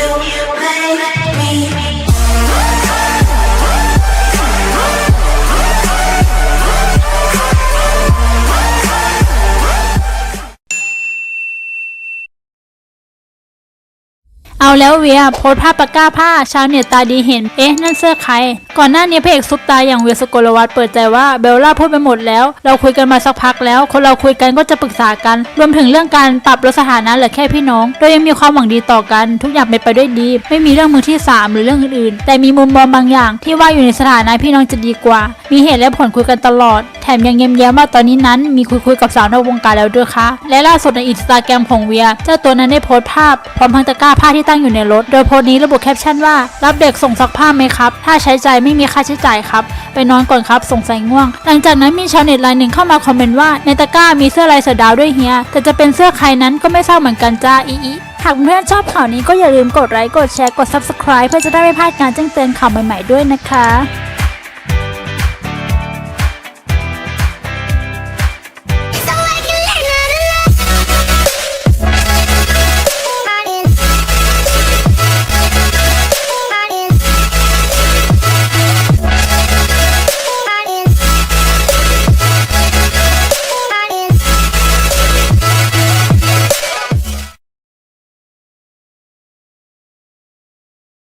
you make me เอาแล้วเวียโพสภาพตะก้าผ้า ชาวเน็ตตาดีเห็น เอ๊ะ นั่นเสื้อใคร ก่อนหน้านี้พระเอกซุปตาอย่างเวียสกลวัฒน์เปิดใจว่าเบลล่าพูดไปหมดแล้ว เราคุยกันมาสักพักแล้ว คนเราคุยกันก็จะปรึกษากัน รวมถึงเรื่องการปรับลดสถานะเหลือแค่พี่น้อง โดยยังมีความหวังดีต่อกัน ทุกอย่างเป็นไปด้วยดี ไม่มีเรื่องมือที่สามหรือเรื่องอื่นๆ แต่มีมุมมองบางอย่าง ที่ว่าอยู่ในสถานะพี่น้องจะดีกว่า มีเหตุและผลคุยกันตลอดแถมยังเย้มแย้มว่าตอนนี้นั้นมีคุยคุยๆกับสาวนอกวงการแล้วด้วยค่ะ และล่าสุดในอินสตาแกรมของเวีย เจ้าตัวนั้นได้โพสต์ภาพพร้อมทั้งตะกร้าผ้าที่ตั้งอยู่ในรถ โดยโพสต์นี้ระบุแคปชั่นว่า รับเด็กส่งซักผ้าไหมครับ ถ้าใช้ใจไม่มีค่าใช้จ่ายครับ ไปนอนก่อนครับสงสัยง่วง หลังจากนั้นมีชาวเน็ตรายหนึ่งเข้ามาคอมเมนต์ว่าในตะกร้ามีเสื้อลายเสือดาวด้วยเฮีย แต่จะเป็นเสื้อใครนั้นก็ไม่ทราบเหมือนกันจ้าอีอีหากเพื่อนชอบข่าวนี้ก็อย่าลืมกดไลค์ กดแชร์ กด subscribe เพื่อจะได้ไม่พลาดการแจ้งเตือนข่าวใหม่ๆด้วยนะคะ